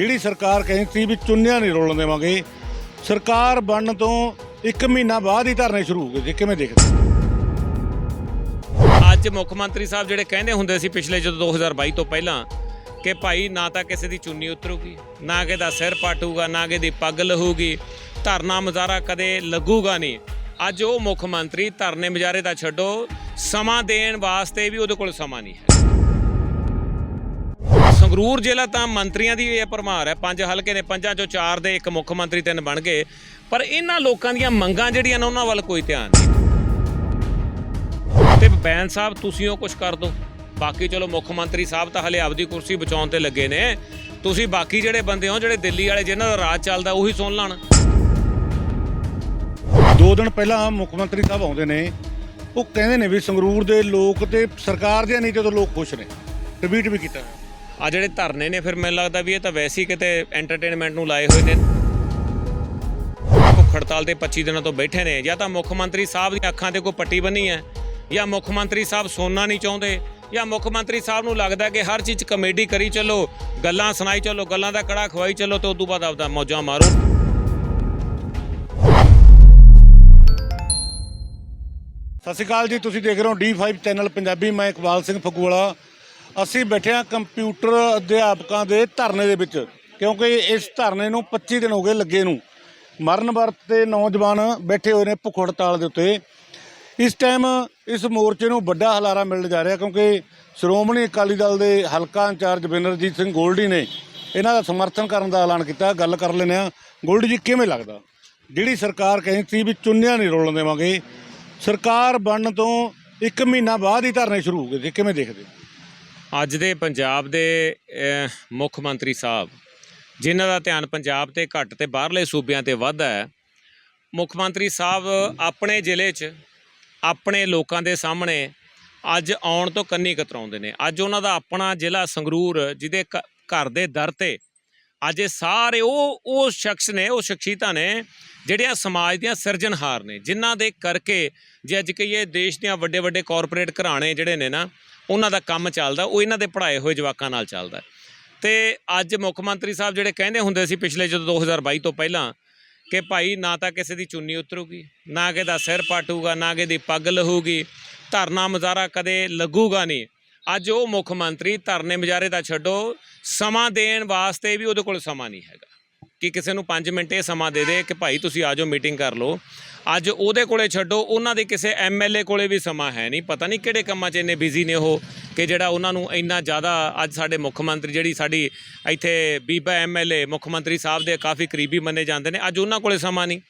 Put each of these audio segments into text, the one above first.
ਜਿਹੜੀ ਸਰਕਾਰ ਕਹਿੰਦੀ ਸੀ ਵੀ ਚੁੰਨਿਆ ਨਹੀਂ ਰੋਲਣ ਦੇਵਾਂਗੇ, ਸਰਕਾਰ ਬਣਨ ਤੋਂ 1 ਮਹੀਨਾ ਬਾਅਦ ਹੀ ਧਰਨੇ ਸ਼ੁਰੂ ਹੋ ਗਏ ਜੀ ਕਿਵੇਂ ਦੇਖਦੇ ਅੱਜ ਮੁੱਖ ਮੰਤਰੀ ਸਾਹਿਬ ਜਿਹੜੇ ਕਹਿੰਦੇ ਹੁੰਦੇ ਸੀ ਪਿਛਲੇ ਜਦੋਂ 2022 ਤੋਂ ਪਹਿਲਾਂ ਕਿ ਭਾਈ ਨਾ ਤਾਂ ਕਿਸੇ ਦੀ ਚੁੰਨੀ ਉਤਰੂਗੀ, ਨਾ ਕਿਸੇ ਦਾ ਸਿਰ ਪਾਟੂਗਾ, ਨਾ ਕਿਸੇ ਦੀ ਪੱਗ ਲਹੂਗੀ, ਧਰਨਾ ਮੁਜ਼ਾਹਰਾ ਕਦੇ ਲੱਗੂਗਾ ਨਹੀਂ। ਅੱਜ ਉਹ ਮੁੱਖ ਮੰਤਰੀ ਧਰਨੇ ਮੁਜ਼ਾਹਰੇ ਦਾ ਛੱਡੋ, ਸਮਾਂ ਦੇਣ ਵਾਸਤੇ ਵੀ ਉਹਦੇ ਕੋਲ ਸਮਾਂ ਨਹੀਂ ਹੈ। ਸੰਗਰੂਰ ਜ਼ਿਲ੍ਹਾ ਤਾਂ ਮੰਤਰੀਆਂ ਦੀ ਇਹ ਭਰਮਾਰ ਹੈ। ਪੰਜ ਹਲਕੇ ਨੇ, ਪੰਜਾਂ ਚੋਂ ਚਾਰ ਦੇ ਇੱਕ ਮੁੱਖ ਮੰਤਰੀ ਤਿੰਨ ਬਣ ਗਏ। ਪਰ ਇਹਨਾਂ ਲੋਕਾਂ ਦੀਆਂ ਮੰਗਾਂ ਜਿਹੜੀਆਂ ਨੇ, ਉਹਨਾਂ ਵੱਲ ਕੋਈ ਧਿਆਨ ਨਹੀਂ। ਤੇ ਬੈਨ ਸਾਹਿਬ, ਤੁਸੀਂ ਉਹ ਕੁਝ ਕਰ ਦਿਓ ਬਾਕੀ ਚਲੋ, ਮੁੱਖ ਮੰਤਰੀ ਸਾਹਿਬ ਤਾਂ ਹਲੇ ਆਪਦੀ ਕੁਰਸੀ ਬਚਾਉਣ ਤੇ ਲੱਗੇ ਨੇ। ਤੁਸੀਂ ਬਾਕੀ ਜਿਹੜੇ ਬੰਦੇ ਹੋ, ਜਿਹੜੇ ਦਿੱਲੀ ਵਾਲੇ, ਜਿਨ੍ਹਾਂ ਦਾ ਰਾਜ ਚੱਲਦਾ, ਉਹੀ ਸੁਣ ਲੈਣ। ਦੋ ਦਿਨ ਪਹਿਲਾਂ ਮੁੱਖ ਮੰਤਰੀ ਸਾਹਿਬ ਆਉਂਦੇ ਨੇ। ਉਹ ਕਹਿੰਦੇ ਨੇ ਵੀ ਸੰਗਰੂਰ ਦੇ ਲੋਕ ਤੇ ਸਰਕਾਰ ਦੇ ਨੀਤੀ ਤੋਂ ਲੋਕ ਖੁਸ਼ ਨੇ। ਟਵੀਟ ਵੀ ਕੀਤਾ। ਆ ਜਿਹੜੇ ਧਰਨੇ ਨੇ, ਫਿਰ ਮੈਨੂੰ ਲੱਗਦਾ ਵੀ ਇਹ ਤਾਂ ਵੈਸੇ ਹੀ ਕਿਤੇ ਐਂਟਰਟੇਨਮੈਂਟ ਨੂੰ ਲਾਏ ਹੋਏ ਨੇ। ਭੁੱਖ ਹੜਤਾਲ ਤੇ 25 ਦਿਨਾਂ ਤੋਂ ਬੈਠੇ ਨੇ, ਜਾਂ ਤਾਂ ਮੁੱਖ ਮੰਤਰੀ ਸਾਹਿਬ ਦੀਆਂ ਅੱਖਾਂ ਤੇ ਕੋਈ ਪੱਟੀ ਬੰਨੀ ਹੈ, ਜਾਂ ਮੁੱਖ ਮੰਤਰੀ ਸਾਹਿਬ ਸੋਨਾ ਨਹੀਂ ਚਾਹੁੰਦੇ, ਜਾਂ ਮੁੱਖ ਮੰਤਰੀ ਸਾਹਿਬ ਨੂੰ ਲੱਗਦਾ ਕਿ ਹਰ ਚੀਜ਼ ਕਮੇਡੀ ਕਰੀ ਚੱਲੋ, ਗੱਲਾਂ ਸੁਣਾਈ ਚੱਲੋ, ਗੱਲਾਂ ਦਾ ਕੜਾ ਖਵਾਈ ਚੱਲੋ ਤੇ ਤੋਂ ਬਾਅਦ ਆਪਦਾ ਮੌਜਾਂ ਮਾਰੋ। ਸਤਿ ਸ਼੍ਰੀ ਅਕਾਲ ਜੀ, ਤੁਸੀਂ ਦੇਖ ਰਹੇ ਹੋ D5 ਚੈਨਲ ਪੰਜਾਬੀ, ਮੈਂ ਇਕਬਾਲ ਸਿੰਘ ਫਗੂਵਾਲਾ ਅਸੀਂ ਬੈਠੇ ਹਾਂ ਕੰਪਿਊਟਰ ਅਧਿਆਪਕਾਂ ਦੇ ਧਰਨੇ ਦੇ ਵਿੱਚ, ਕਿਉਂਕਿ ਇਸ ਧਰਨੇ ਨੂੰ 25 ਦਿਨ ਹੋ ਗਏ ਲੱਗੇ ਨੂੰ। ਮਰਨ ਵਰਤ ਤੇ ਨੌਜਵਾਨ ਬੈਠੇ ਹੋਏ ਨੇ ਭੁੱਖ ਹੜਤਾਲ ਦੇ ਉੱਤੇ। ਇਸ ਟਾਈਮ ਇਸ ਮੋਰਚੇ ਨੂੰ ਵੱਡਾ ਹਲਾਰਾ ਮਿਲ ਜਾ ਰਿਹਾ, ਕਿਉਂਕਿ ਸ਼੍ਰੋਮਣੀ ਅਕਾਲੀ ਦਲ ਦੇ ਹਲਕਾ ਇੰਚਾਰਜ ਬਿਨਰਜੀਤ ਸਿੰਘ ਗੋਲਡੀ ਨੇ ਇਹਨਾਂ ਦਾ ਸਮਰਥਨ ਕਰਨ ਦਾ ਐਲਾਨ ਕੀਤਾ। ਗੱਲ ਕਰ ਲੈਂਦੇ ਹਾਂ। ਗੋਲਡੀ ਜੀ, ਕਿਵੇਂ ਲੱਗਦਾ? ਜਿਹੜੀ ਸਰਕਾਰ ਕਹਿੰਦੀ ਸੀ ਵੀ ਚੁੰਨਿਆ ਨਹੀਂ ਰੋਲਣ ਦੇਵਾਂਗੇ, ਸਰਕਾਰ ਬਣਨ ਤੋਂ 1 ਮਹੀਨਾ ਬਾਅਦ ਹੀ ਧਰਨੇ ਸ਼ੁਰੂ ਹੋ ਗਏ ਸੀ। ਕਿਵੇਂ ਦੇਖਦੇ ਅੱਜ ਦੇ ਪੰਜਾਬ ਦੇ ਮੁੱਖ ਮੰਤਰੀ ਸਾਹਿਬ, ਜਿਨ੍ਹਾਂ ਦਾ ਧਿਆਨ ਪੰਜਾਬ ਤੇ ਘੱਟ ਤੇ ਬਾਹਰਲੇ ਸੂਬਿਆਂ ਤੇ ਵੱਧ ਹੈ, ਮੁੱਖ ਮੰਤਰੀ ਸਾਹਿਬ ਆਪਣੇ ਜ਼ਿਲ੍ਹੇ 'ਚ, ਆਪਣੇ ਲੋਕਾਂ ਦੇ ਸਾਹਮਣੇ ਅੱਜ ਆਉਣ ਤੋਂ ਕੰਨੀ ਕਤਰਾਉਂਦੇ ਨੇ। ਅੱਜ ਉਹਨਾਂ ਦਾ ਆਪਣਾ ਜ਼ਿਲ੍ਹਾ ਸੰਗਰੂਰ, ਜਿਹਦੇ ਘ- ਘਰ ਦੇ ਦਰ ਤੇ ਅੱਜ ਇਹ ਸਾਰੇ ਉਹ ਉਹ ਸ਼ਖਸ ਨੇ, ਉਹ ਸ਼ਖਸੀਅਤਾਂ ਨੇ ਜਿਹੜੀਆਂ ਸਮਾਜ ਦੀਆਂ ਸਿਰਜਣਹਾਰ ਨੇ, ਜਿਨ੍ਹਾਂ ਦੇ ਕਰਕੇ ਜੇ ਅੱਜ ਕਹੀਏ ਦੇਸ਼ ਦੀਆਂ ਵੱਡੇ ਵੱਡੇ ਕਾਰਪੋਰੇਟ ਘਰਾਣੇ ਜਿਹੜੇ ਨੇ ਨਾ, ਉਹਨਾਂ ਦਾ ਕੰਮ ਚੱਲਦਾ, ਉਹ ਇਹਨਾਂ ਦੇ ਪੜ੍ਹਾਏ ਹੋਏ ਜਵਾਕਾਂ ਨਾਲ ਚੱਲਦਾ। ਤੇ ਅੱਜ ਮੁੱਖ ਮੰਤਰੀ ਸਾਹਿਬ ਜਿਹੜੇ ਕਹਿੰਦੇ ਹੁੰਦੇ ਸੀ ਪਿਛਲੇ ਜਦੋਂ 2022 ਤੋਂ ਪਹਿਲਾਂ ਕਿ ਭਾਈ ਨਾ ਤਾਂ ਕਿਸੇ ਦੀ ਚੁੰਨੀ ਉਤਰੂਗੀ, ਨਾ ਕਿਸੇ ਦਾ ਸਿਰ ਪਾਟੂਗਾ, ਨਾ ਕਿਸੇ ਦੀ ਪੱਗ ਲਹੂਗੀ, ਧਰਨਾ ਮੁਜ਼ਾਹਰਾ ਕਦੇ ਲੱਗੂਗਾ ਨਹੀਂ। ਅੱਜ ਉਹ ਮੁੱਖ ਮੰਤਰੀ ਧਰਨੇ ਮੁਜ਼ਾਹਰੇ ਦਾ ਛੱਡੋ, ਸਮਾਂ ਦੇਣ ਵਾਸਤੇ ਵੀ ਉਹਦੇ ਕੋਲ ਸਮਾਂ ਨਹੀਂ ਹੈਗਾ। ਕਿ ਕਿਸੇ ਨੂੰ 5 ਮਿੰਟ ਇਹ ਸਮਾਂ ਦੇ ਦੇ ਕਿ ਭਾਈ ਤੁਸੀਂ ਆ ਜਾਓ, ਮੀਟਿੰਗ ਕਰ ਲਓ। ਅੱਜ ਉਹਦੇ ਕੋਲੇ ਛੱਡੋ, ਉਹਨਾਂ ਦੇ ਕਿਸੇ ਐਮਐਲਏ ਕੋਲੇ ਵੀ ਸਮਾਂ ਹੈ ਨਹੀਂ। ਪਤਾ ਨਹੀਂ ਕਿਹੜੇ ਕੰਮਾਂ 'ਚ ਇੰਨੇ ਬਿਜ਼ੀ ਨੇ ਉਹ, ਕਿ ਜਿਹੜਾ ਉਹਨਾਂ ਨੂੰ ਇੰਨਾ ਜ਼ਿਆਦਾ ਅੱਜ ਸਾਡੇ ਮੁੱਖ ਮੰਤਰੀ ਜਿਹੜੀ ਸਾਡੀ ਇੱਥੇ ਬੀਬਾ ਐਮਐਲਏ ਮੁੱਖ ਮੰਤਰੀ ਸਾਹਿਬ ਦੇ ਕਾਫੀ ਕਰੀਬੀ ਮੰਨੇ ਜਾਂਦੇ ਨੇ, ਅੱਜ ਉਹਨਾਂ ਕੋਲੇ ਸਮਾਂ ਨਹੀਂ।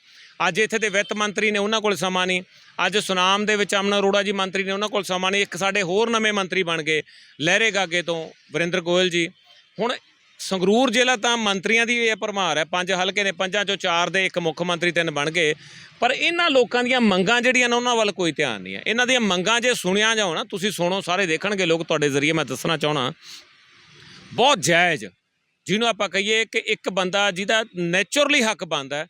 ਅੱਜ ਇੱਥੇ ਦੇ ਵਿੱਤ ਮੰਤਰੀ ਨੇ ਉਹਨਾਂ ਕੋਲ ਸਮਾਂ ਨਹੀਂ। ਅੱਜ ਸੁਨਾਮ ਦੇ ਵਿੱਚ ਅਮਨ ਅਰੋੜਾ ਜੀ ਮੰਤਰੀ ਨੇ ਉਹਨਾਂ ਕੋਲ ਸਮਾਂ ਨਹੀਂ। ਇੱਕ ਸਾਡੇ ਹੋਰ ਨਵੇਂ ਮੰਤਰੀ ਬਣ ਗਏ, ਲਹਿਰੇ ਗਾਗੇ ਤੋਂ ਵਰਿੰਦਰ ਗੋਇਲ ਜੀ। ਹੁਣ ਸੰਗਰੂਰ ਜ਼ਿਲ੍ਹਾ ਤਾਂ ਮੰਤਰੀਆਂ ਦੀ ਇਹ ਭਰਮਾਰ ਹੈ। ਪੰਜ ਹਲਕੇ ਨੇ, ਪੰਜਾਂ ਚੋਂ ਚਾਰ ਦੇ ਇੱਕ ਮੁੱਖ ਮੰਤਰੀ ਤਿੰਨ ਬਣ ਗਏ। ਪਰ ਇਹਨਾਂ ਲੋਕਾਂ ਦੀਆਂ ਮੰਗਾਂ ਜਿਹੜੀਆਂ ਨੇ ਉਹਨਾਂ ਵੱਲ ਕੋਈ ਧਿਆਨ ਨਹੀਂ ਹੈ। ਇਹਨਾਂ ਦੀਆਂ ਮੰਗਾਂ ਜੇ ਸੁਣਿਆ ਜਾਓ ਨਾ, ਤੁਸੀਂ ਸੁਣੋ, ਸਾਰੇ ਦੇਖਣਗੇ ਲੋਕ ਤੁਹਾਡੇ ਜ਼ਰੀਏ ਮੈਂ ਦੱਸਣਾ ਚਾਹਣਾ ਬਹੁਤ ਜਾਇਜ਼, ਜਿਹਨੂੰ ਆਪਾਂ ਕਹੀਏ ਕਿ ਇੱਕ ਬੰਦਾ ਜਿਹਦਾ ਨੇਚਰਲੀ ਹੱਕ ਬਣਦਾ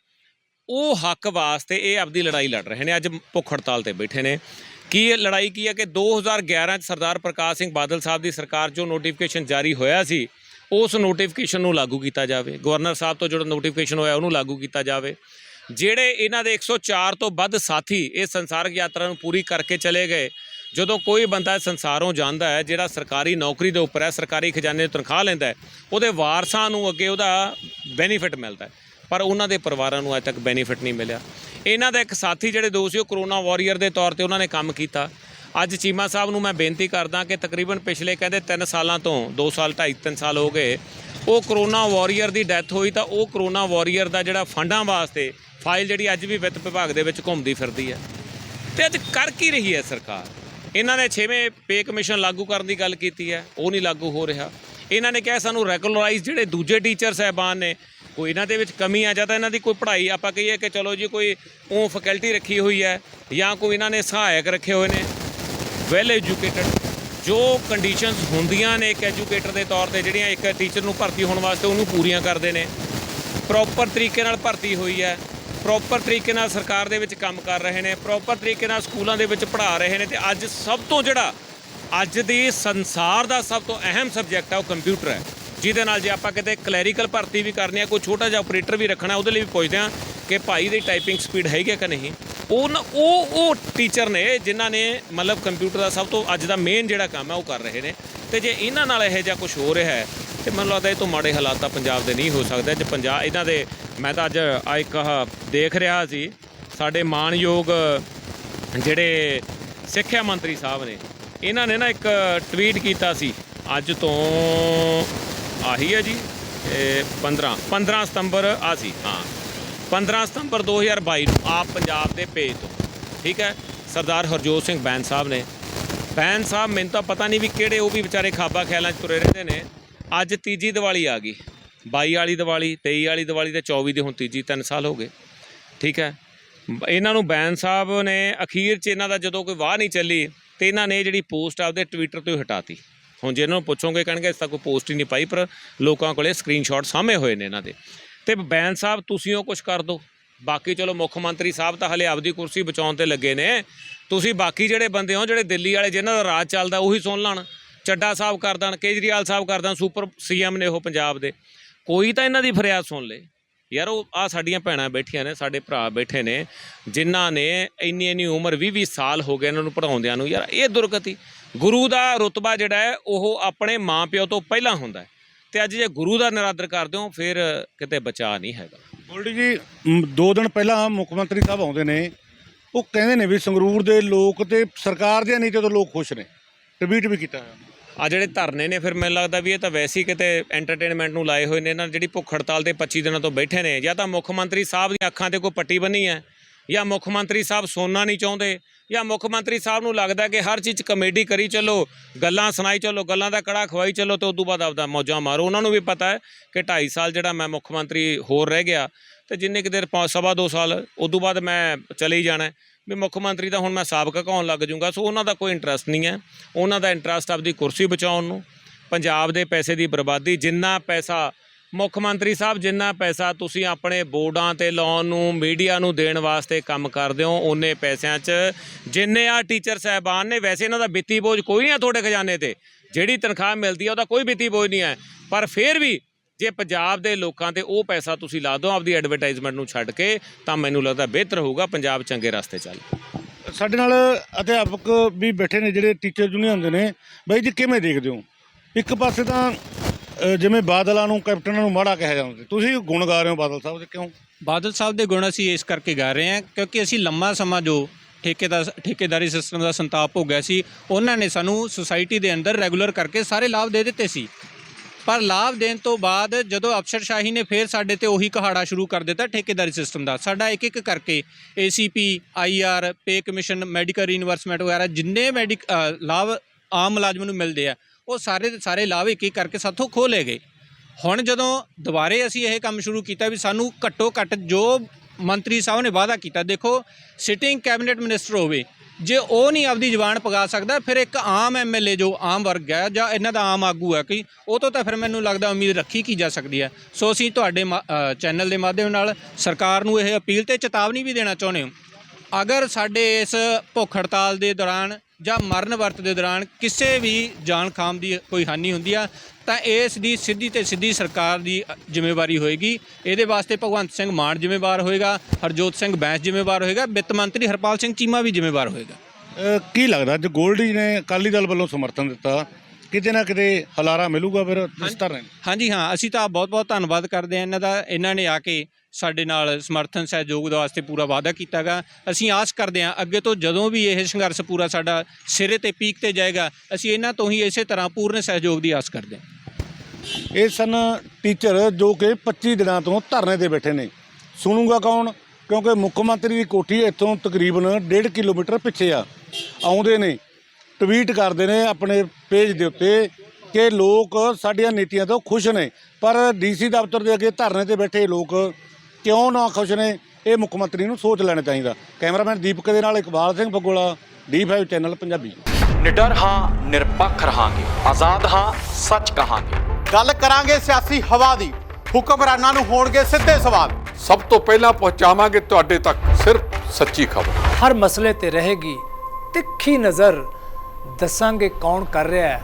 ਉਹ ਹੱਕ ਵਾਸਤੇ ਇਹ ਆਪਦੀ ਲੜਾਈ ਲੜ ਰਹੇ ਨੇ, ਅੱਜ ਭੁੱਖ ਹੜਤਾਲ ਤੇ ਬੈਠੇ ਨੇ। ਕੀ ਇਹ ਲੜਾਈ ਕੀ ਹੈ ਕਿ 2011 ਚ ਸਰਦਾਰ ਪ੍ਰਕਾਸ਼ ਸਿੰਘ ਬਾਦਲ ਸਾਹਿਬ ਦੀ ਸਰਕਾਰ ਜੋ ਨੋਟੀਫਿਕੇਸ਼ਨ ਜਾਰੀ ਹੋਇਆ ਸੀ, ਉਸ ਨੋਟੀਫਿਕੇਸ਼ਨ ਨੂੰ ਲਾਗੂ ਕੀਤਾ ਜਾਵੇ। ਗਵਰਨਰ ਸਾਹਿਬ ਤੋਂ ਜਿਹੜਾ ਨੋਟੀਫਿਕੇਸ਼ਨ ਹੋਇਆ, ਉਹਨੂੰ ਲਾਗੂ ਕੀਤਾ ਜਾਵੇ। ਜਿਹੜੇ ਇਹਨਾਂ ਦੇ 104 ਤੋਂ ਵੱਧ ਸਾਥੀ ਇਹ ਸੰਸਾਰਕ ਯਾਤਰਾ ਨੂੰ ਪੂਰੀ ਕਰਕੇ ਚਲੇ ਗਏ ਜਦੋਂ ਕੋਈ ਬੰਦਾ ਸੰਸਾਰੋਂ ਜਾਂਦਾ ਹੈ, ਜਿਹੜਾ ਸਰਕਾਰੀ ਨੌਕਰੀ ਦੇ ਉੱਪਰ ਹੈ, ਸਰਕਾਰੀ ਖਜ਼ਾਨੇ ਤੋਂ ਤਨਖਾਹ ਲੈਂਦਾ ਹੈ, ਉਹਦੇ ਵਾਰਸਾਂ ਨੂੰ ਅੱਗੇ ਉਹਦਾ ਬੈਨੀਫਿਟ ਮਿਲਦਾ ਹੈ। ਪਰ ਉਹਨਾਂ ਦੇ ਪਰਿਵਾਰਾਂ ਨੂੰ ਅਜੇ ਤੱਕ ਬੈਨੀਫਿਟ ਨਹੀਂ ਮਿਲਿਆ। ਇਹਨਾਂ ਦਾ ਇੱਕ ਸਾਥੀ ਜਿਹੜੇ ਦੋ ਸੀ, ਉਹ ਕਰੋਨਾ ਵਾਰੀਅਰ ਦੇ ਤੌਰ ਤੇ ਉਹਨਾਂ ਨੇ ਕੰਮ ਕੀਤਾ। ਅੱਜ ਚੀਮਾ ਸਾਹਿਬ ਨੂੰ ਮੈਂ ਬੇਨਤੀ ਕਰਦਾ ਕਿ ਤਕਰੀਬਨ ਪਿਛਲੇ ਕਹਿੰਦੇ 3 ਸਾਲਾਂ ਤੋਂ 2 ਸਾਲ 2.5 3 ਸਾਲ ਹੋ ਗਏ, ਉਹ ਕਰੋਨਾ ਵਾਰੀਅਰ ਦੀ ਡੈਥ ਹੋਈ ਤਾਂ ਉਹ ਕਰੋਨਾ ਵਾਰੀਅਰ ਦਾ ਜਿਹੜਾ ਫੰਡਾਂ ਵਾਸਤੇ ਫਾਈਲ ਜਿਹੜੀ ਅੱਜ ਵੀ ਵਿੱਤ ਵਿਭਾਗ ਦੇ ਵਿੱਚ ਘੁੰਮਦੀ ਫਿਰਦੀ ਹੈ। ਤੇ ਅੱਜ ਕਰ ਕੀ ਰਹੀ ਹੈ ਸਰਕਾਰ? ਇਹਨਾਂ ਨੇ 6ਵੇਂ ਪੇ ਕਮਿਸ਼ਨ ਲਾਗੂ ਕਰਨ ਦੀ ਗੱਲ ਕੀਤੀ ਹੈ, ਉਹ ਨਹੀਂ ਲਾਗੂ ਹੋ ਰਿਹਾ। ਇਹਨਾਂ ਨੇ ਕਿਹਾ ਸਾਨੂੰ ਰੈਗੂਲਰਾਈਜ਼ ਜਿਹੜੇ ਦੂਜੇ ਟੀਚਰ ਸਹਿਬਾਨ ਨੇ ਕੋਈ ਇਹਨਾਂ ਦੇ ਵਿੱਚ ਕਮੀ ਆ, ਜਾਂ ਤਾਂ ਇਹਨਾਂ ਦੀ ਕੋਈ ਪੜ੍ਹਾਈ, ਆਪਾਂ ਕਹੀਏ ਕਿ ਚਲੋ ਜੀ ਕੋਈ ਉਹ ਫੈਕਲਟੀ ਰੱਖੀ ਹੋਈ ਹੈ, ਜਾਂ ਕੋਈ ਇਹਨਾਂ ਨੇ ਸਹਾਇਕ ਰੱਖੇ ਹੋਏ ਨੇ ਵੈਲ ਐਜੂਕੇਟਡ ਜੋ ਕੰਡੀਸ਼ਨਸ ਹੁੰਦੀਆਂ ਨੇ ਇੱਕ ਐਜੂਕੇਟਰ ਦੇ ਤੌਰ ਤੇ ਜਿਹੜੀਆਂ ਇੱਕ ਟੀਚਰ ਨੂੰ ਭਰਤੀ ਹੋਣ ਵਾਸਤੇ ਉਹਨੂੰ ਪੂਰੀਆਂ ਕਰਦੇ ਨੇ ਪ੍ਰੋਪਰ ਤਰੀਕੇ ਨਾਲ ਭਰਤੀ ਹੋਈ ਹੈ ਪ੍ਰੋਪਰ ਤਰੀਕੇ ਨਾਲ ਸਰਕਾਰ ਦੇ ਵਿੱਚ ਕੰਮ ਕਰ ਰਹੇ ਨੇ ਪ੍ਰੋਪਰ ਤਰੀਕੇ ਨਾਲ ਸਕੂਲਾਂ ਦੇ ਵਿੱਚ ਪੜ੍ਹਾ ਰਹੇ ਨੇ ਤੇ ਅੱਜ ਸਭ ਤੋਂ ਜਿਹੜਾ ਅੱਜ ਦੀ ਸੰਸਾਰ ਦਾ ਸਭ ਤੋਂ ਅਹਿਮ ਸਬਜੈਕਟ ਹੈ ਉਹ ਕੰਪਿਊਟਰ ਹੈ। ਜਿਹਦੇ ਨਾਲ ਜੇ ਆਪਾਂ ਕਿਤੇ ਕਲੈਰੀਕਲ ਭਰਤੀ ਵੀ ਕਰਨੀ ਆ, ਕੋਈ ਛੋਟਾ ਜਿਹਾ ਆਪਰੇਟਰ ਵੀ ਰੱਖਣਾ, ਉਹਦੇ ਲਈ ਵੀ ਪੁੱਛਦੇ ਆ ਕਿ ਭਾਈ ਦੀ ਟਾਈਪਿੰਗ ਸਪੀਡ ਹੈਗੀ ਆ ਕਿ ਨਹੀਂ। ਉਹ ਨਾ- ਉਹ ਉਹ ਟੀਚਰ ਨੇ ਜਿਨ੍ਹਾਂ ਨੇ ਮਤਲਬ ਕੰਪਿਊਟਰ ਦਾ ਸਭ ਤੋਂ ਅੱਜ ਦਾ ਮੇਨ ਜਿਹੜਾ ਕੰਮ ਹੈ ਉਹ ਕਰ ਰਹੇ ਨੇ। ਤੇ ਜੇ ਇਹਨਾਂ ਨਾਲ ਇਹੋ ਜਿਹਾ ਕੁਝ ਹੋ ਰਿਹਾ ਹੈ ਤੇ ਮੈਨੂੰ ਲੱਗਦਾ ਇਹ ਤੋਂ ਮਾੜੇ ਹਾਲਾਤ ਤਾਂ ਪੰਜਾਬ ਦੇ ਨਹੀਂ ਹੋ ਸਕਦੇ। ਜੇ ਪੰਜਾਬ ਇਹਨਾਂ ਦੇ, ਮੈਂ ਤਾਂ ਅੱਜ ਆ ਇੱਕ ਦੇਖ ਰਿਹਾ ਸੀ। ਸਾਡੇ ਮਾਣਯੋਗ ਜਿਹੜੇ ਸਿੱਖਿਆ ਮੰਤਰੀ ਸਾਹਿਬ ਨੇ, ਇਹਨਾਂ ਨੇ ਨਾ ਇੱਕ ਟਵੀਟ ਕੀਤਾ ਸੀ। ਅੱਜ ਤੋਂ ਆਹੀ ਹੈ ਜੀ, ਇਹ 15 15 ਸਤੰਬਰ ਆ ਸੀ, ਹਾਂ। 15 ਸਤੰਬਰ 2022 ਨੂੰ ਆਪ ਪੰਜਾਬ ਦੇ ਪੇਜ ਤੋਂ ਠੀਕ ਹੈ? ਸਰਦਾਰ ਹਰਜੋਤ ਸਿੰਘ ਬੈਂਸ ਸਾਹਿਬ ਨੇ। ਬੈਂਸ ਸਾਹਿਬ, ਮੈਨੂੰ ਤਾਂ ਪਤਾ ਨਹੀਂ ਵੀ ਕਿਹੜੇ ਉਹ ਵੀ ਵਿਚਾਰੇ ਖਾਬਾ ਖਿਆਲਾਂ 'ਚ ਤੁਰੇ ਰਹਿੰਦੇ ਨੇ। ਅੱਜ ਤੀਜੀ ਦੀਵਾਲੀ ਆ ਗਈ। 22 ਵਾਲੀ ਦੀਵਾਲੀ 23 ਵਾਲੀ ਦੀਵਾਲੀ ਤੇ 24 ਦੀ ਹੁਣ ਤੀਜੀ 3 ਸਾਲ ਹੋ ਗਏ। ਠੀਕ ਹੈ। ਬ- ਇਹਨਾਂ ਨੂੰ ਬੈਨ ਸਾਹਿਬ ਨੇ ਅਖੀਰ 'ਚ ਇਹਨਾਂ ਦਾ ਜਦੋਂ ਕੋਈ ਵਾਹ ਨਹੀਂ ਚੱਲੀ, ਤੇ ਇਹਨਾਂ ਨੇ ਜਿਹੜੀ ਪੋਸਟ ਆਪਦੇ ਟਵਿੱਟਰ ਤੋਂ ਹੀ ਹਟਾਤੀ। ਹੁਣ ਜੇ ਇਹਨਾਂ ਨੂੰ ਪੁੱਛੋਗੇ, ਕਹਿਣਗੇ ਇਸ ਤਾਂ ਕੋਈ ਪੋਸਟ ਹੀ ਨਹੀਂ ਪਾਈ, ਪਰ ਲੋਕਾਂ ਕੋਲੇ ਸਕਰੀਨਸ਼ਾਟ ਸਾਹਮਣੇ ਹੋਏ ਨੇ ਇਹਨਾਂ ਦੇ। ਤੇ ਬੈਨ ਸਾਹਿਬ, ਤੁਸੀਂ ਉਹ ਕੁਝ ਕਰ ਦਿਓ। ਬਾਕੀ ਚਲੋ, ਮੁੱਖ ਮੰਤਰੀ ਸਾਹਿਬ ਤਾਂ ਹਲੇ ਆਪਦੀ ਕੁਰਸੀ ਬਚਾਉਣ ਤੇ ਲੱਗੇ ਨੇ। ਤੁਸੀਂ ਬਾਕੀ ਜਿਹੜੇ ਬੰਦੇ ਹੋ, ਜਿਹੜੇ ਦਿੱਲੀ ਵਾਲੇ, ਜਿਨ੍ਹਾਂ ਦਾ ਰਾਜ ਚੱਲਦਾ, ਉਹੀ ਸੁਣ ਲੈਣ। ਚੱਡਾ ਸਾਹਿਬ ਕਰ ਦੇਣ ਕੇਜਰੀਵਾਲ ਸਾਹਿਬ ਕਰ ਦੇਣ ਸੁਪਰ ਸੀਐਮ ਨੇ ਉਹ ਪੰਜਾਬ ਦੇ। ਕੋਈ ਤਾਂ ਇਹਨਾਂ ਦੀ ਫਰਿਆਦ ਸੁਣ ਲੇ। ਯਾਰ ਉਹ ਆ ਸਾਡੀਆਂ ਭੈਣਾਂ ਬੈਠੀਆਂ ਨੇ ਸਾਡੇ ਭਰਾ ਬੈਠੇ ਨੇ ਜਿਨ੍ਹਾਂ ਨੇ ਇੰਨੀ ਇੰਨੀ ਉਮਰ 20 20 ਸਾਲ ਹੋ ਗਏ ਇਹਨਾਂ ਨੂੰ ਪੜਾਉਂਦਿਆਂ ਨੂੰ। ਯਾਰ ਇਹ ਦੁਰਗਤੀ ਗੁਰੂ ਦਾ ਰੁਤਬਾ ਜਿਹੜਾ ਹੈ ਉਹ ਆਪਣੇ ਮਾਪਿਓ ਤੋਂ ਪਹਿਲਾਂ ਹੁੰਦਾ ਹੈ। ਤੇ ਅੱਜ ਜੇ ਗੁਰੂ ਦਾ ਨਿਰਾਦਰ ਕਰਦੇ ਹੋ ਫਿਰ ਕਿਤੇ ਬਚਾ ਨਹੀਂ ਹੈਗਾ। ਗੋਲਡੀ ਜੀ ਮ, ਦੋ ਦਿਨ ਪਹਿਲਾਂ ਮੁੱਖ ਮੰਤਰੀ ਸਾਹਿਬ ਆਉਂਦੇ ਨੇ। ਉਹ ਕਹਿੰਦੇ ਨੇ ਵੀ ਸੰਗਰੂਰ ਦੇ ਲੋਕ ਤੇ ਸਰਕਾਰ ਦੀਆਂ ਨੀਤੀਆਂ ਤੋਂ ਲੋਕ ਖੁਸ਼ ਨੇ। ਟਵੀਟ ਵੀ ਕੀਤਾ ਹੋਇਆ। ਆ ਜਿਹੜੇ ਧਰਨੇ ਨੇ, ਫਿਰ ਮੈਨੂੰ ਲੱਗਦਾ ਵੀ ਇਹ ਤਾਂ ਵੈਸੇ ਹੀ ਕਿਤੇ ਐਂਟਰਟੇਨਮੈਂਟ ਨੂੰ ਲਾਏ ਹੋਏ ਨੇ ਇਹਨਾਂ ਜਿਹੜੀ ਭੁੱਖ ਹੜਤਾਲ ਤੇ 25 ਦਿਨਾਂ ਤੋਂ ਬੈਠੇ ਨੇ। ਜਾਂ ਤਾਂ ਮੁੱਖ ਮੰਤਰੀ ਸਾਹਿਬ ਦੀਆਂ ਅੱਖਾਂ ਤੇ ਕੋਈ ਪੱਟੀ ਬੰਨੀ ਹੈ, ਜਾਂ ਮੁੱਖ ਮੰਤਰੀ ਸਾਹਿਬ ਸੋਨਾ ਨਹੀਂ ਚਾਹੁੰਦੇ, ਜਾਂ ਮੁੱਖ ਮੰਤਰੀ ਸਾਹਿਬ ਨੂੰ ਲੱਗਦਾ ਕਿ ਹਰ ਚੀਜ਼ 'ਚ ਕਮੇਡੀ ਕਰੀ ਚੱਲੋ, ਗੱਲਾਂ ਸੁਣਾਈ ਚੱਲੋ, ਗੱਲਾਂ ਦਾ ਕੜਾ ਖਵਾਈ ਚੱਲੋ ਤੇ ਉਦੋਂ ਬਾਅਦ ਆਪਦਾ ਮੌਜਾਂ ਮਾਰੋ। ਉਹਨਾਂ ਨੂੰ ਵੀ ਪਤਾ ਹੈ ਕਿ 2.5 ਸਾਲ ਜਿਹੜਾ ਮੈਂ ਮੁੱਖ ਮੰਤਰੀ ਹੋਰ ਰਹਿ ਗਿਆ ਤੇ ਜਿੰਨੇ ਕਿ ਦੇਰ ਪਾ- ਸਵਾ ਦੋ ਸਾਲ, ਉਦੋਂ ਬਾਅਦ ਮੈਂ ਚਲੇ ਹੀ ਜਾਣਾ ਹੈ। ਵੀ ਮੁੱਖ ਮੰਤਰੀ ਦਾ ਹੁਣ ਮੈਂ ਸਾਬਕਾ ਕਹਾਉਣ ਲੱਗ ਜਾਊਂਗਾ ਸੋ ਉਹਨਾਂ ਦਾ ਕੋਈ ਇੰਟਰਸਟ ਨਹੀਂ ਹੈ। ਉਹਨਾਂ ਦਾ ਇੰਟਰਸਟ ਆਪਦੀ ਕੁਰਸੀ ਬਚਾਉਣ ਨੂੰ, ਪੰਜਾਬ ਦੇ ਪੈਸੇ ਦੀ ਬਰਬਾਦੀ, ਜਿੰਨਾ ਪੈਸਾ ਮੁੱਖ ਮੰਤਰੀ ਸਾਹਿਬ, ਜਿੰਨਾ ਪੈਸਾ ਤੁਸੀਂ ਆਪਣੇ ਬੋਰਡਾਂ ਤੇ ਲਾਉਣ ਨੂੰ, ਮੀਡੀਆ ਨੂੰ ਦੇਣ ਵਾਸਤੇ ਕੰਮ ਕਰਦੇ ਹੋ, ਉਹਨੇ ਪੈਸਿਆਂ 'ਚ ਜਿੰਨੇ ਆ ਟੀਚਰ ਸਹਿਬਾਨ ਨੇ, ਵੈਸੇ ਇਹਨਾਂ ਦਾ ਵਿੱਤੀ ਬੋਝ ਕੋਈ ਨਹੀਂ ਆ ਤੁਹਾਡੇ ਖਜ਼ਾਨੇ ਤੇ। ਜਿਹੜੀ ਤਨਖਾਹ ਮਿਲਦੀ ਹੈ, ਉਹਦਾ ਕੋਈ ਵਿੱਤੀ ਬੋਝ ਨਹੀਂ ਹੈ। ਪਰ ਫਿਰ ਵੀ ਜੇ ਪੰਜਾਬ ਦੇ ਲੋਕਾਂ ਤੇ ਉਹ ਪੈਸਾ ਤੁਸੀਂ ਲਾ ਦਿਓ ਆਪਦੀ ਐਡਵਰਟਾਈਜ਼ਮੈਂਟ ਨੂੰ ਛੱਡ ਕੇ ਤਾਂ ਮੈਨੂੰ ਲੱਗਦਾ ਬਿਹਤਰ ਹੋਊਗਾ ਪੰਜਾਬ ਚੰਗੇ ਰਸਤੇ ਚੱਲ। ਸਾਡੇ ਨਾਲ ਅਧਿਆਪਕ ਵੀ ਬੈਠੇ ਨੇ ਜਿਹੜੇ ਟੀਚਰ ਯੂਨੀਅਨ ਦੇ ਨੇ। ਬਾਈ ਜੀ ਕਿਵੇਂ ਦੇਖਦੇ ਹੋ? ਇੱਕ ਪਾਸੇ ਤਾਂ ਜਿਵੇਂ ਬਾਦਲਾਂ ਨੂੰ ਕੈਪਟਨਾਂ ਨੂੰ ਮਾੜਾ ਕਿਹਾ ਜਾਂਦਾ ਤੁਸੀਂ ਗੁਣ ਗਾ ਰਹੇ ਹੋ ਬਾਦਲ ਸਾਹਿਬ ਦੇ ਕਿਉਂ? ਬਾਦਲ ਸਾਹਿਬ ਦੇ ਗੁਣ ਅਸੀਂ ਇਸ ਕਰਕੇ ਗਾ ਰਹੇ ਹਾਂ ਕਿਉਂਕਿ ਅਸੀਂ ਲੰਮਾ ਸਮਾਂ ਜੋ ਠੇਕੇਦਾਰ ਠੇਕੇਦਾਰੀ ਸਿਸਟਮ ਦਾ ਸੰਤਾਪ ਹੋ ਗਿਆ ਸੀ ਉਹਨਾਂ ਨੇ ਸਾਨੂੰ ਸੁਸਾਇਟੀ ਦੇ ਅੰਦਰ ਰੈਗੂਲਰ ਕਰਕੇ ਸਾਰੇ ਲਾਭ ਦੇ ਦਿੱਤੇ ਸੀ। ਪਰ ਲਾਭ ਦੇਣ ਤੋਂ ਬਾਅਦ ਜਦੋਂ ਅਫਸਰਸ਼ਾਹੀ ਨੇ ਫੇਰ ਸਾਡੇ ਤੇ ਉਹੀ ਕਹਾੜਾ ਸ਼ੁਰੂ ਕਰ ਦਿੱਤਾ ਠੇਕੇਦਾਰੀ ਸਿਸਟਮ ਦਾ। ਸਾਡਾ ਇੱਕ ਇੱਕ ਕਰਕੇ ACP IR pay commission medical reimbursement ਵਗੈਰਾ ਜਿੰਨੇ ਮੈਡੀਕ ਲਾਭ ਆਮ ਮੁਲਾਜ਼ਮ ਨੂੰ ਮਿਲਦੇ ਆ, ਉਹ ਸਾਰੇ ਦੇ ਸਾਰੇ ਲਾਭ ਇੱਕ ਇੱਕ ਕਰਕੇ ਸਾਥੋਂ ਖੋਹ ਲਏ ਗਏ। ਹੁਣ ਜਦੋਂ ਦੁਬਾਰੇ ਅਸੀਂ ਇਹ ਕੰਮ ਸ਼ੁਰੂ ਕੀਤਾ ਵੀ ਸਾਨੂੰ ਘੱਟੋ ਘੱਟ ਜੋ ਮੰਤਰੀ ਸਾਹਿਬ ਨੇ ਵਾਅਦਾ ਕੀਤਾ, ਦੇਖੋ ਸਿਟਿੰਗ ਕੈਬਨਿਟ ਮਿਨਿਸਟਰ ਹੋਵੇ ਜੇ ਉਹ ਨਹੀਂ ਆਪਦੀ ਜ਼ੁਬਾਨ ਪਗਾ ਸਕਦਾ, ਫਿਰ ਇੱਕ ਆਮ ਐਮਐਲਏ ਜੋ ਆਮ ਵਰਗ ਹੈ ਜਾਂ ਇਹਨਾਂ ਦਾ ਆਮ ਆਗੂ ਹੈ ਕੋਈ, ਉਹ ਤੋਂ ਤਾਂ ਫਿਰ ਮੈਨੂੰ ਲੱਗਦਾ ਉਮੀਦ ਰੱਖੀ ਕੀ ਜਾ ਸਕਦੀ ਹੈ। ਸੋ ਅਸੀਂ ਤੁਹਾਡੇ ਮਾ- ਚੈਨਲ ਦੇ ਮਾਧਿਅਮ ਨਾਲ ਸਰਕਾਰ ਨੂੰ ਇਹ ਅਪੀਲ ਤੇ ਚੇਤਾਵਨੀ ਵੀ ਦੇਣਾ ਚਾਹੁੰਦੇ ਹਾਂ। ਅਗਰ ਸਾਡੇ ਇਸ ਭੁੱਖ ਹੜਤਾਲ ਦੇ ਦੌਰਾਨ ਜਾਂ ਮਰਨ ਵਰਤ ਦੇ ਦੌਰਾਨ ਕਿਸੇ ਵੀ ਜਾਨ ਖਾਮ ਦੀ ਕੋਈ ਹਾਨੀ ਹੁੰਦੀ ਆ ਤਾਂ ਇਸ ਦੀ ਸਿੱਧੀ ਤੇ ਸਿੱਧੀ ਸਰਕਾਰ ਦੀ ਜ਼ਿੰਮੇਵਾਰੀ ਹੋਏਗੀ। ਇਹਦੇ ਵਾਸਤੇ ਭਗਵੰਤ ਸਿੰਘ ਮਾਨ ਜ਼ਿੰਮੇਵਾਰ ਹੋਏਗਾ ਹਰਜੋਤ ਸਿੰਘ ਬੈਂਸ ਜ਼ਿੰਮੇਵਾਰ ਹੋਏਗਾ ਵਿੱਤ ਮੰਤਰੀ ਹਰਪਾਲ ਸਿੰਘ ਚੀਮਾ ਵੀ ਜ਼ਿੰਮੇਵਾਰ ਹੋਏਗਾ। ਕੀ ਲੱਗਦਾ ਅੱਜ ਗੋਲਡੀ ਨੇ ਅਕਾਲੀ ਦਲ ਵੱਲੋਂ ਸਮਰਥਨ ਦਿੱਤਾ ਕਿਤੇ ਨਾ ਕਿਤੇ ਹਲਾਰਾ ਮਿਲੂਗਾ ਫਿਰ ਇਸ ਤਰ੍ਹਾਂ ਹਾਂਜੀ ਹਾਂ ਅਸੀਂ ਤਾਂ ਬਹੁਤ-ਬਹੁਤ ਧੰਨਵਾਦ ਕਰਦੇ ਹਾਂ ਇਹਨਾਂ ਦਾ ਇਹਨਾਂ ਨੇ ਆ ਕੇ ਸਾਡੇ ਨਾਲ ਸਮਰਥਨ ਸਹਿਯੋਗ ਦੇ ਵਾਸਤੇ ਪੂਰਾ ਵਾਅਦਾ ਕੀਤਾਗਾ ਅਸੀਂ ਆਸ ਕਰਦੇ ਹਾਂ, ਅੱਗੇ ਤੋਂ ਜਦੋਂ ਵੀ ਇਹ ਸੰਘਰਸ਼ ਪੂਰਾ ਸਾਡਾ ਸਿਰੇ ਤੇ ਪੀਕ ਤੇ ਜਾਏਗਾ, ਅਸੀਂ ਇਹਨਾਂ ਤੋਂ ਹੀ ਇਸੇ ਤਰ੍ਹਾਂ ਪੂਰਨ ਸਹਿਯੋਗ ਦੀ ਆਸ ਕਰਦੇ ਹਾਂ। ਇਹ ਸਨ ਟੀਚਰ ਜੋ ਕਿ 25 ਦਿਨਾਂ ਤੋਂ ਧਰਨੇ ਤੇ ਬੈਠੇ ਨੇ। ਸੁਣੂਗਾ ਕੌਣ? ਕਿਉਂਕਿ ਮੁੱਖ ਮੰਤਰੀ ਦੀ ਕੋਠੀ ਇੱਥੋਂ ਤਕਰੀਬਨ 1.5 ਕਿਲੋਮੀਟਰ ਪਿੱਛੇ ਆ। ਆਉਂਦੇ ਨੇ, ਟਵੀਟ ਕਰਦੇ ਨੇ ਆਪਣੇ ਪੇਜ ਦੇ ਉੱਤੇ ਕਿ ਲੋਕ ਸਾਡੀਆਂ ਨੀਤੀਆਂ ਤੋਂ ਖੁਸ਼ ਨੇ। ਪਰ ਡੀਸੀ ਦਫ਼ਤਰ ਦੇ ਅੱਗੇ ਧਰਨੇ ਤੇ ਬੈਠੇ ਲੋਕ ਕਿਉਂ ਨਾ ਖੁਸ਼ ਨੇ? ਇਹ ਮੁੱਖ ਮੰਤਰੀ ਨੂੰ ਸੋਚ ਲੈਣਾ ਚਾਹੀਦਾ। ਕੈਮਰਾਮੈਨ ਦੀਪਕ ਦੇ ਨਾਲ ਇਕਬਾਲ ਸਿੰਘ ਫਗੋਲਾ D5 ਚੈਨਲ ਪੰਜਾਬੀ। ਨਿਡਰ ਹਾਂ ਨਿਰਪੱਖ ਰਹਾਂਗੇ। ਆਜ਼ਾਦ ਹਾਂ ਸੱਚ ਕਹਾਂਗੇ। ਗੱਲ ਕਰਾਂਗੇ ਸਿਆਸੀ ਹਵਾ ਦੀ। ਹੁਕਮਰਾਨਾਂ ਨੂੰ ਹੋਣਗੇ ਸਿੱਧੇ ਸਵਾਲ। ਸਭ ਤੋਂ ਪਹਿਲਾਂ ਪਹੁੰਚਾਵਾਂਗੇ ਤੁਹਾਡੇ ਤੱਕ ਸਿਰਫ ਸੱਚੀ ਖਬਰ। ਹਰ ਮਸਲੇ ਤੇ ਰਹੇਗੀ ਤਿੱਖੀ ਨਜ਼ਰ। ਦੱਸਾਂਗੇ ਕੌਣ ਕਰ ਰਿਹਾ ਹੈ।